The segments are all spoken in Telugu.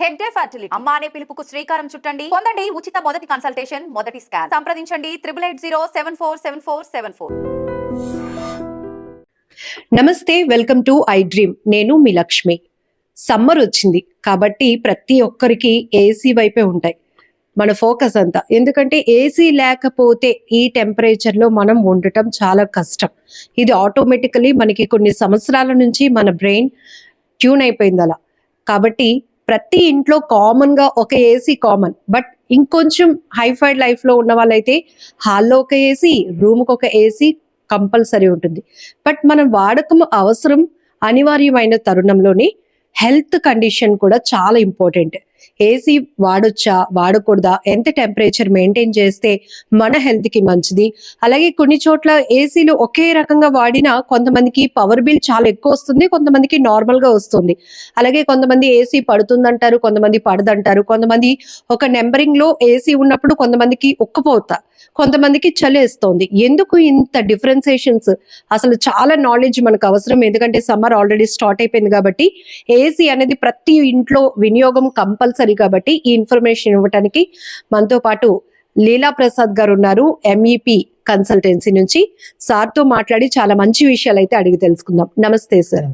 హెడ్ డే ఫర్టిలిటీ అమ్మ అనే పిలుపుకు శ్రీకారం చుట్టండి. పొందండి ఉచిత మొదటి కన్సల్టేషన్ మొదటి స్కాన్ సంప్రదించండి triple eight zero seven four seven four seven four నమస్తే వెల్కమ్ టు ఐ డ్రీమ్. నేను మీ లక్ష్మి. సమ్మర్ వచ్చింది కాబట్టి ప్రతి ఒక్కరికి ఏసీ వైపే ఉంటాయి. మన ఫోకస్ అంతా. ఎందుకంటే ఏసీ లేకపోతే ఈ టెంపరేచర్లో మనం ఉండటం చాలా కష్టం. ఇది ఆటోమేటికలీ మనకి కొన్ని సంవత్సరాల నుంచి మన బ్రెయిన్ ట్యూన్ అయిపోయింది అలా కాబట్టి ప్రతి ఇంట్లో కామన్గా ఒక ఏసీ కామన్ బట్ ఇంకొంచెం హైఫైడ్ లైఫ్లో ఉన్న వాళ్ళైతే హాల్లో ఒక ఏసీ రూమ్కి ఒక ఏసీ కంపల్సరీ ఉంటుంది. బట్ మనం వాడకం అవసరం అనివార్యమైన తరుణంలోనే హెల్త్ కండిషన్ కూడా చాలా ఇంపార్టెంట్ ఏసీ వాడొచ్చా వాడకూడదా ఎంత టెంపరేచర్ మెయింటైన్ చేస్తే మన హెల్త్కి మంచిది? అలాగే కొన్ని చోట్ల ఏసీలు ఒకే రకంగా వాడినా కొంతమందికి పవర్ బిల్ చాలా ఎక్కువ వస్తుంది కొంతమందికి నార్మల్గా వస్తుంది. అలాగే కొంతమంది ఏసీ పడుతుందంటారు కొంతమంది పడదంటారు కొంతమంది ఒక నెంబరింగ్లో ఏసీ ఉన్నప్పుడు కొంతమందికి ఉక్కపోతా కొంతమందికి చలేస్తోంది. ఎందుకు ఇంత డిఫరెన్సియేషన్స్ అసలు చాలా నాలెడ్జ్ మనకు అవసరం ఎందుకంటే సమ్మర్ ఆల్రెడీ స్టార్ట్ అయిపోయింది కాబట్టి ఏసీ అనేది ప్రతి ఇంట్లో వినియోగం కంపల్సరీ కాబట్టి ఈ ఇన్ఫర్మేషన్ ఇవ్వడానికి మనతో పాటు లీలా ప్రసాద్ గారు ఉన్నారు ఎంఈపి కన్సల్టెన్సీ నుంచి. సార్తో మాట్లాడి చాలా మంచి విషయాలు అయితే అడిగి తెలుసుకుందాం. నమస్తే సార్.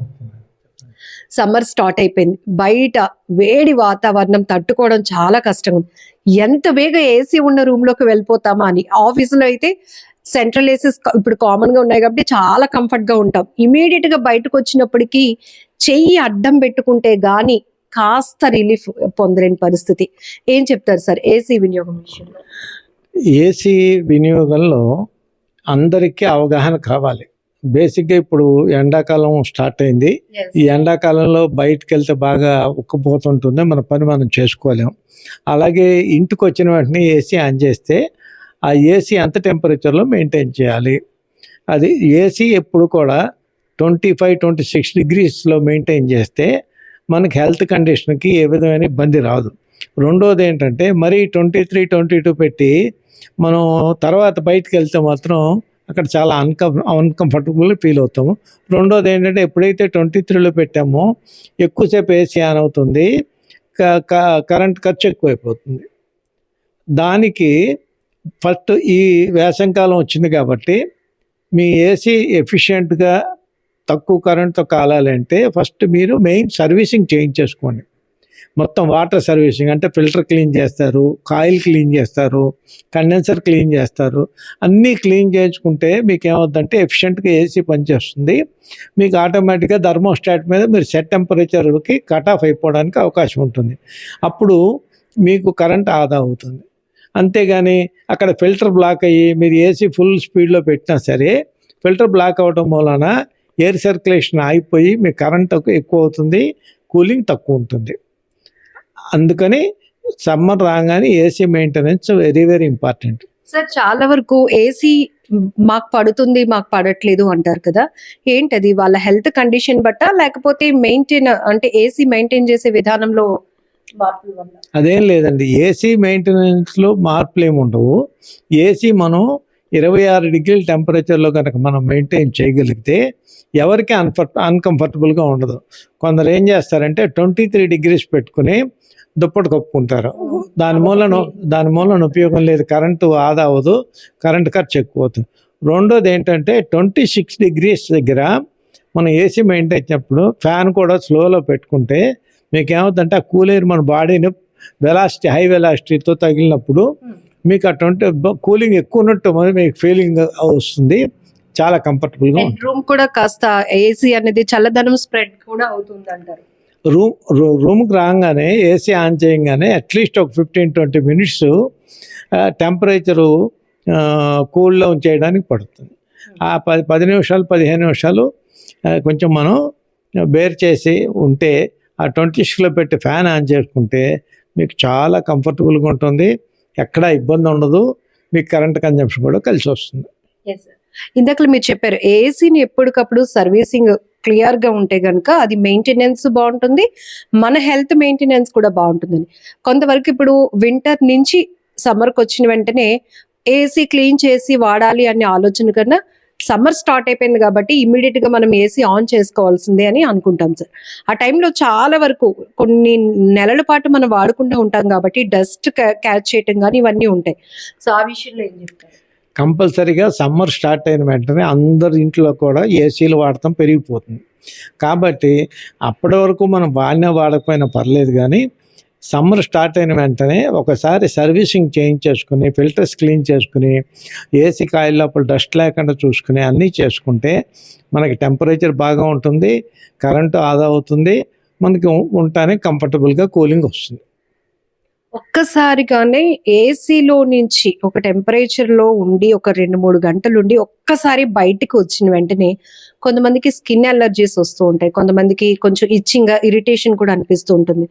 సమ్మర్ స్టార్ట్ అయిపోయింది. బయట వేడి వాతావరణం తట్టుకోవడం చాలా కష్టం. ఎంత వేగ ఏసీ ఉన్న రూమ్లోకి వెళ్ళిపోతామా అని. ఆఫీసులో అయితే సెంట్రల్ ఏసీస్ ఇప్పుడు కామన్గా ఉన్నాయి కాబట్టి చాలా కంఫర్ట్గా ఉంటాం. ఇమీడియట్గా బయటకు వచ్చినప్పటికీ చెయ్యి అడ్డం పెట్టుకుంటే కానీ కాస్త రిలీఫ్ పొందలేని పరిస్థితి. ఏం చెప్తారు సార్? ఏసీ వినియోగం విషయంలో? ఏసీ వినియోగంలో అందరికీ అవగాహన కావాలి. బేసిక్గా ఇప్పుడు ఎండాకాలం స్టార్ట్ అయింది. ఈ ఎండాకాలంలో బయటకు వెళ్తే బాగా ఉక్కపోతుంటుంది. మన పని మనం చేసుకోలేం. అలాగే ఇంటికి వచ్చిన వెంటనే ఏసీ ఆన్ చేస్తే ఆ ఏసీ ఎంత టెంపరేచర్లో మెయింటైన్ చేయాలి? అది ఏసీ ఎప్పుడు కూడా ట్వంటీ ఫైవ్ ట్వంటీ సిక్స్ డిగ్రీస్లో మెయింటైన్ చేస్తే మనకి హెల్త్ కండిషన్కి ఏ విధమైన ఇబ్బంది రాదు. రెండోది ఏంటంటే మరీ ట్వంటీ త్రీ ట్వంటీ టూ పెట్టి మనం తర్వాత బయటకు వెళ్తే మాత్రం అక్కడ చాలా అన్కం అన్కంఫర్టబుల్ ఫీల్ అవుతాము. రెండోది ఏంటంటే ఎప్పుడైతే ట్వంటీ త్రీలో పెట్టామో ఎక్కువసేపు ఏసీ ఆన్ అవుతుంది క- క- కరెంట్ ఖర్చు ఎక్కువైపోతుంది. దానికి ఫస్ట్ ఈ వేసంకాలం వచ్చింది కాబట్టి మీ ఏసీ ఎఫిషియెంట్గా తక్కువ కరెంట్తో కాలాలంటే ఫస్ట్ మీరు మెయిన్ సర్వీసింగ్ చేయించేసుకోండి. మొత్తం వాటర్ సర్వీసింగ్ అంటే ఫిల్టర్ క్లీన్ చేస్తారు కాయిల్ క్లీన్ చేస్తారు కండెన్సర్ క్లీన్ చేస్తారు. అన్నీ క్లీన్ చేయించుకుంటే మీకు ఏమవుతుందంటే ఎఫిషియెంట్గా ఏసీ పనిచేస్తుంది. మీకు ఆటోమేటిక్గా థర్మోస్టాట్ మీద మీరు సెట్ టెంపరేచర్కి కట్ ఆఫ్ అయిపోవడానికి అవకాశం ఉంటుంది. అప్పుడు మీకు కరెంట్ ఆదా అవుతుంది. అంతేగాని అక్కడ ఫిల్టర్ బ్లాక్ అయ్యి మీరు ఏసీ ఫుల్ స్పీడ్లో పెట్టినా సరే ఫిల్టర్ బ్లాక్ అవ్వడం మూలన ఎయిర్ సర్క్యులేషన్ ఆగిపోయి మీ కరెంట్ ఎక్కువ అవుతుంది కూలింగ్ తక్కువ ఉంటుంది. అందుకని సమ్మర్ రాగానే AC maintenance very very important. Sir చాలా వరకు ఏసీ మాకు పడుతుంది మాకు పడట్లేదు అంటారు కదా. ఏంటది? వాళ్ళ హెల్త్ కండిషన్ బట్ట? లేకపోతే మెయింటైన్ అంటే ఏసీ మెయింటైన్ చేసే విధానంలో అదేం లేదండి. ఏసీ మెయింటెనెన్స్లో మార్పులు ఏమి ఉండవు. ఏసీ మనం ఇరవై ఆరు డిగ్రీల టెంపరేచర్లో కనుక మనం మెయింటైన్ చేయగలిగితే ఎవరికి అన్ఫర్ట్ అన్కంఫర్టబుల్గా ఉండదు. కొందరు ఏం చేస్తారంటే ట్వంటీ త్రీ డిగ్రీస్ పెట్టుకుని దుప్పటి కప్పుకుంటారు. దాని మూలన దాని మూలన ఉపయోగం లేదు. కరెంటు ఆదా అవ్వదు. కరెంట్ ఖర్చు ఎక్కువ అవుతుంది రెండోది ఏంటంటే ట్వంటీ సిక్స్ డిగ్రీస్ దగ్గర మనం ఏసీ మెయింటైన్ చేసినప్పుడు ఫ్యాన్ కూడా స్లోలో పెట్టుకుంటే మీకు ఏమవుతుందంటే ఆ కూలర్ మన బాడీని వెలాసిటీ హై వెలాసిటీతో తగిలినప్పుడు మీకు అటువంటి కూలింగ్ ఎక్కువ ఉన్నట్టు మీకు ఫీలింగ్ వస్తుంది. చాలా కంఫర్టబుల్గా రూమ్ కూడా కాస్త ఏసీ అనేది చల్లదనం స్ప్రెడ్ కూడా అవుతుంది అంటారు రూమ్ రూ- రూమ్కి రాగానే ఏసీ ఆన్ చేయగానే అట్లీస్ట్ ఒక fifteen twenty minutes temperature cool down చేయడానికి పడుతుంది. ఆ పది పది నిమిషాలు పదిహేను నిమిషాలు కొంచెం మనం బేర్ చేసి ఉంటే ఆ ట్వంటీ పెట్టి ఫ్యాన్ ఆన్ చేసుకుంటే మీకు చాలా కంఫర్టబుల్గా ఉంటుంది. ఎక్కడా ఇబ్బంది ఉండదు. మీకు కరెంట్ కన్జంప్షన్ కూడా కలిసి వస్తుంది. ఇందాక మీరు చెప్పారు ఏసీని ఎప్పటికప్పుడు సర్వీసింగ్ క్లియర్గా ఉంటే గనక అది మెయింటెనెన్స్ బాగుంటుంది మన హెల్త్ మెయింటెనెన్స్ కూడా బాగుంటుందని కొంతవరకు ఇప్పుడు వింటర్ నుంచి సమ్మర్కి వచ్చిన వెంటనే ఏసీ క్లీన్ చేసి వాడాలి అనే ఆలోచన కన్నా సమ్మర్ స్టార్ట్ అయిపోయింది కాబట్టి ఇమీడియట్గా మనం ఏసీ ఆన్ చేసుకోవాల్సిందే అని అనుకుంటాం సార్. ఆ టైంలో చాలా వరకు కొన్ని నెలల పాటు మనం వాడుకుంటూ ఉంటాం కాబట్టి డస్ట్ క్యాచ్ చేయటం కానీ ఇవన్నీ ఉంటాయి. సో ఆ విషయంలో ఏం చెప్తారు? కంపల్సరీగా సమ్మర్ స్టార్ట్ అయిన వెంటనే అందరి ఇంట్లో కూడా ఏసీలు వాడటం పెరిగిపోతుంది. కాబట్టి అప్పటి వరకు మనం వాడినా వాడకపోయినా పర్లేదు కానీ సమ్మర్ స్టార్ట్ అయిన వెంటనే ఒకసారి సర్వీసింగ్ చేయించేసుకుని ఫిల్టర్స్ క్లీన్ చేసుకుని ఏసీ కాయిల్ లోపల డస్ట్ లేకుండా చూసుకుని అన్నీ చేసుకుంటే మనకి టెంపరేచర్ బాగా ఉంటుంది కరెంటు ఆదా అవుతుంది మనకి ఉండటానికి కంఫర్టబుల్గా కూలింగ్ వస్తుంది. ఒక్కసారిగానే ఏసీలో నుంచి ఒక టెంపరేచర్లో ఉండి ఒక రెండు మూడు గంటలు ఉండి ఒక్కసారి బయటకు వచ్చిన వెంటనే కొంతమందికి స్కిన్ అలర్జీస్ వస్తూ ఉంటాయి. కొంతమందికి కొంచెం ఇచ్చింగ్ ఇరిటేషన్ కూడా అనిపిస్తూ ఉంటుంది.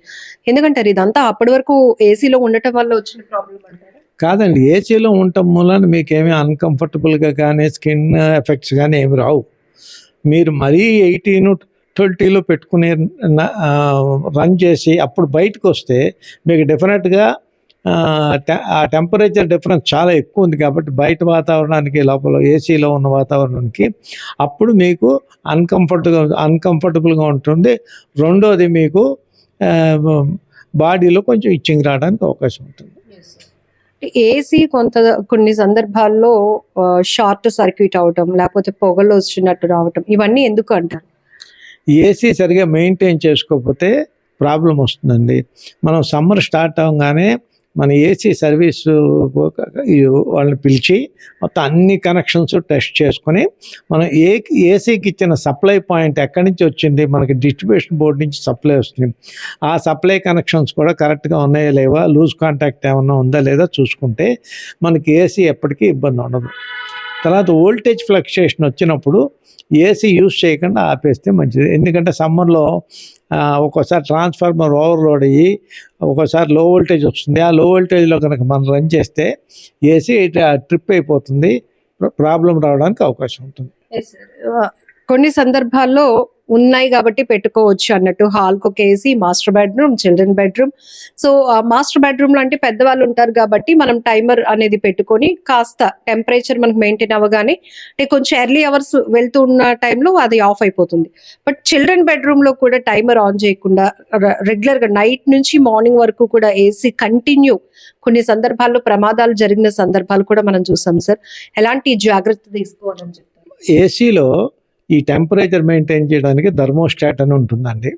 ఎందుకంటారు ఇదంతా అప్పటి వరకు ఏసీలో ఉండటం వల్ల వచ్చిన ప్రాబ్లం అంటారు? కాదండి ఏసీలో ఉండటం మూలన మీకేమీ అన్కంఫర్టబుల్గా కానీ స్కిన్ ఎఫెక్ట్స్ కానీ ఏమి రావు. మీరు మరీ ఎయిటీన్ ట్వంటీలో పెట్టుకుని రన్ చేసి అప్పుడు బయటకు వస్తే మీకు డెఫినెట్గా ఆ టెంపరేచర్ డిఫరెన్స్ చాలా ఎక్కువ ఉంది కాబట్టి బయట వాతావరణానికి లోపల ఏసీలో ఉన్న వాతావరణానికి అప్పుడు మీకు అన్కంఫర్ట్గా అన్కంఫర్టబుల్గా ఉంటుంది. రెండోది మీకు బాడీలో కొంచెం ఇచ్చింగ్ రావడానికి అవకాశం ఉంటుంది. ఏసీ కొంత కొన్ని సందర్భాల్లో షార్ట్ సర్క్యూట్ అవటం లేకపోతే పొగలు వచ్చినట్టు రావటం ఇవన్నీ ఎందుకు అంటారు? ఏసీ సరిగా మెయింటైన్ చేసుకోకపోతే ప్రాబ్లం వస్తుందండి. మనం సమ్మర్ స్టార్ట్ అవ్వగానే మన ఏసీ సర్వీస్ వాళ్ళని పిలిచి మొత్తం అన్ని కనెక్షన్స్ టెస్ట్ చేసుకొని మనం ఏ ఏసీకి ఇచ్చిన సప్లై పాయింట్ ఎక్కడి నుంచి వచ్చింది? మనకి డిస్ట్రిబ్యూషన్ బోర్డు నుంచి సప్లై వస్తుంది. ఆ సప్లై కనెక్షన్స్ కూడా కరెక్ట్గా ఉన్నాయా లేవా? లూజ్ కాంటాక్ట్ ఏమన్నా ఉందా లేదా చూసుకుంటే మనకి ఏసీ ఎప్పటికీ ఇబ్బంది ఉండదు. తర్వాత వోల్టేజ్ ఫ్లక్చుయేషన్ వచ్చినప్పుడు ఏసీ యూజ్ చేయకుండా ఆపేస్తే మంచిది. ఎందుకంటే సమ్మర్లో ఒక్కోసారి ట్రాన్స్ఫార్మర్ ఓవర్లోడ్ అయ్యి ఒక్కోసారి లో వోల్టేజ్ వస్తుంది. ఆ లో వోల్టేజ్లో కనుక మనం రన్ చేస్తే ఏసీ ట్రిప్ అయిపోతుంది. ప్రాబ్లం రావడానికి అవకాశం ఉంటుంది. కొన్ని సందర్భాల్లో ఉన్నాయి కాబట్టి పెట్టుకోవచ్చు అన్నట్టు. హాల్ ఒక AC master bedroom children bedroom. So master బెడ్రూమ్లో అంటే పెద్దవాళ్ళు ఉంటారు కాబట్టి మనం టైమర్ అనేది పెట్టుకొని కాస్త టెంపరేచర్ మనకు మెయింటైన్ అవ్వగానే అంటే కొంచెం ఎర్లీ అవర్స్ వెళ్తూ ఉన్న టైంలో అది ఆఫ్ అయిపోతుంది. బట్ చిల్డ్రన్ బెడ్రూమ్లో కూడా టైమర్ ఆన్ చేయకుండా రెగ్యులర్గా నైట్ నుంచి మార్నింగ్ వరకు కూడా ఏసీ కంటిన్యూ కొన్ని సందర్భాల్లో ప్రమాదాలు జరిగిన సందర్భాలు కూడా మనం చూసాం సార్. ఎలాంటి జాగ్రత్త తీసుకోవాలని చెప్తారు? ఏసీలో ఈ టెంపరేచర్ మెయింటైన్ చేయడానికి థర్మోస్టాట్ అని ఉంటుందండి.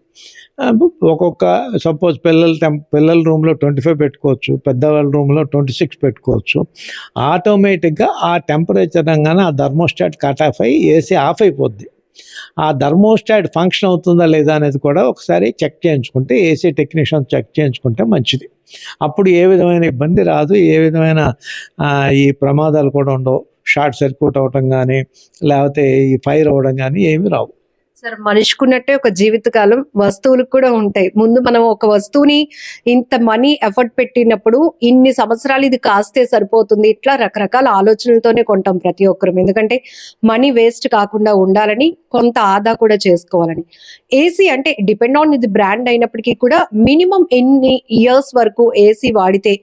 ఒక్కొక్క సపోజ్ పిల్లల టెంప్ పిల్లల రూమ్లో ట్వంటీ ఫైవ్ పెట్టుకోవచ్చు పెద్దవాళ్ళ రూమ్లో ట్వంటీ సిక్స్ పెట్టుకోవచ్చు. ఆటోమేటిక్గా ఆ టెంపరేచర్ అనగానే ఆ థర్మోస్టాట్ కట్ ఆఫ్ అయ్యి ఏసీ ఆఫ్ అయిపోద్ది. ఆ థర్మోస్టాట్ ఫంక్షన్ అవుతుందా లేదా అనేది కూడా ఒకసారి చెక్ చేయించుకుంటే ఏసీ టెక్నీషియన్ చెక్ చేయించుకుంటే మంచిది. అప్పుడు ఏ విధమైన ఇబ్బంది రాదు ఏ విధమైన ఈ ప్రమాదాలు కూడా ఉండవు. షార్ట్ సర్క్యూట్ అవ్వటం కానీ లేకపోతే ఈ ఫైర్ అవ్వడం కానీ ఏమి రావు. సార్ మనిషికున్నట్టే ఒక జీవితకాలం వస్తువులకు కూడా ఉంటాయి. ముందు మనం ఒక వస్తువుని ఇంత మనీ ఎఫర్ట్ పెట్టినప్పుడు ఇన్ని సంవత్సరాలు ఇది కాస్తే సరిపోతుంది. ఇట్లా రకరకాల ఆలోచనలతోనే కొంటాం ప్రతి ఒక్కరం. ఎందుకంటే మనీ వేస్ట్ కాకుండా ఉండాలని కొంత ఆదా కూడా చేసుకోవాలని. ఏసీ అంటే డిపెండ్ ఆన్ ఇది బ్రాండ్ అయినప్పటికీ కూడా మినిమం ఎన్ని ఇయర్స్ వరకు ఏసీ వాడితే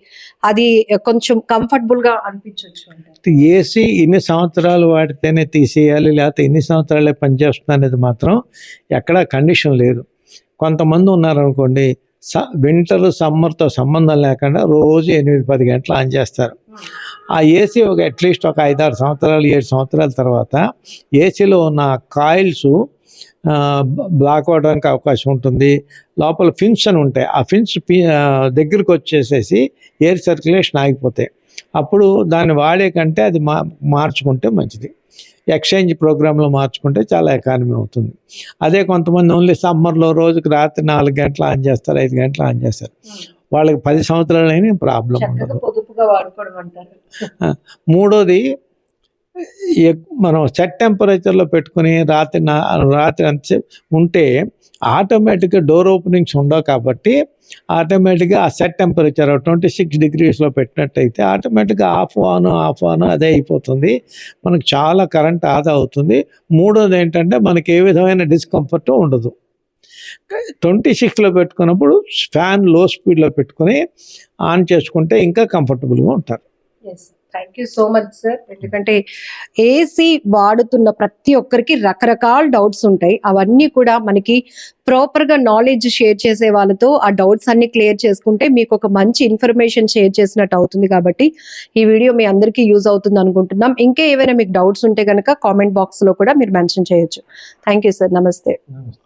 అది కొంచెం కంఫర్టబుల్గా అనిపించవచ్చు ఏసీ ఇన్ని సంవత్సరాలు వాడితేనే తీసేయాలి లేకపోతే ఇన్ని సంవత్సరాలే పనిచేస్తుంది అనేది మాత్రం ఎక్కడ కండిషన్ లేదు. కొంతమంది ఉన్నారనుకోండి స వింటర్ సమ్మర్తో సంబంధం లేకుండా రోజు ఎనిమిది పది గంటలు ఆన్ చేస్తారు. ఆ ఏసీ ఒక అట్లీస్ట్ ఒక ఐదారు సంవత్సరాలు ఏడు సంవత్సరాల తర్వాత ఏసీలో ఉన్న కాయిల్స్ బ్లాక్ అవడానికి అవకాశం ఉంటుంది. లోపల ఫిన్స్ అని ఉంటాయి. ఆ ఫిన్స్ దగ్గరికి వచ్చేసేసి ఎయిర్ సర్క్యులేషన్ ఆగిపోతాయి. అప్పుడు దాన్ని వాడే కంటే అది మా మార్చుకుంటే మంచిది. ఎక్స్చేంజ్ ప్రోగ్రాంలో మార్చుకుంటే చాలా ఎకానమీ అవుతుంది. అదే కొంతమంది ఓన్లీ సమ్మర్లో రోజుకి రాత్రి నాలుగు గంటలు ఆన్ చేస్తారు ఐదు గంటలు ఆన్ చేస్తారు. వాళ్ళకి పది సంవత్సరాలు అయినా ప్రాబ్లం ఉండదు. మూడోది మనం సెట్ టెంపరేచర్లో పెట్టుకుని రాత్రి నా రాత్రి అంత ఉంటే ఆటోమేటిక్గా డోర్ ఓపెనింగ్స్ ఉండవు కాబట్టి ఆటోమేటిక్గా ఆ సెట్ టెంపరేచర్ ట్వంటీ సిక్స్ డిగ్రీస్లో పెట్టినట్టయితే ఆటోమేటిక్గా ఆఫ్ ఆన్ ఆఫ్ ఆన్ అదే అయిపోతుంది. మనకు చాలా కరెంట్ ఆదా అవుతుంది. మూడోది ఏంటంటే మనకి ఏ విధమైన డిస్కంఫర్ట్ ఉండదు. ట్వంటీ సిక్స్లో పెట్టుకున్నప్పుడు ఫ్యాన్లో స్పీడ్లో పెట్టుకుని ఆన్ చేసుకుంటే ఇంకా కంఫర్టబుల్గా ఉంటారు. Thank you so much sir ఎందుకంటే ఏసీ వాడుతున్న ప్రతి ఒక్కరికి రకరకాల డౌట్స్ ఉంటాయి. అవన్నీ కూడా మనకి ప్రాపర్గా నాలెడ్జ్ షేర్ చేసే వాళ్ళతో ఆ డౌట్స్ అన్ని క్లియర్ చేసుకుంటే మీకు ఒక మంచి ఇన్ఫర్మేషన్ షేర్ చేసినట్టు అవుతుంది కాబట్టి ఈ వీడియో మీ అందరికీ యూజ్ అవుతుంది అనుకుంటున్నాం. ఇంకా ఏవైనా మీకు డౌట్స్ ఉంటే కనుక కామెంట్ బాక్స్లో కూడా మీరు మెన్షన్ చేయొచ్చు. థ్యాంక్ యూ సార్ నమస్తే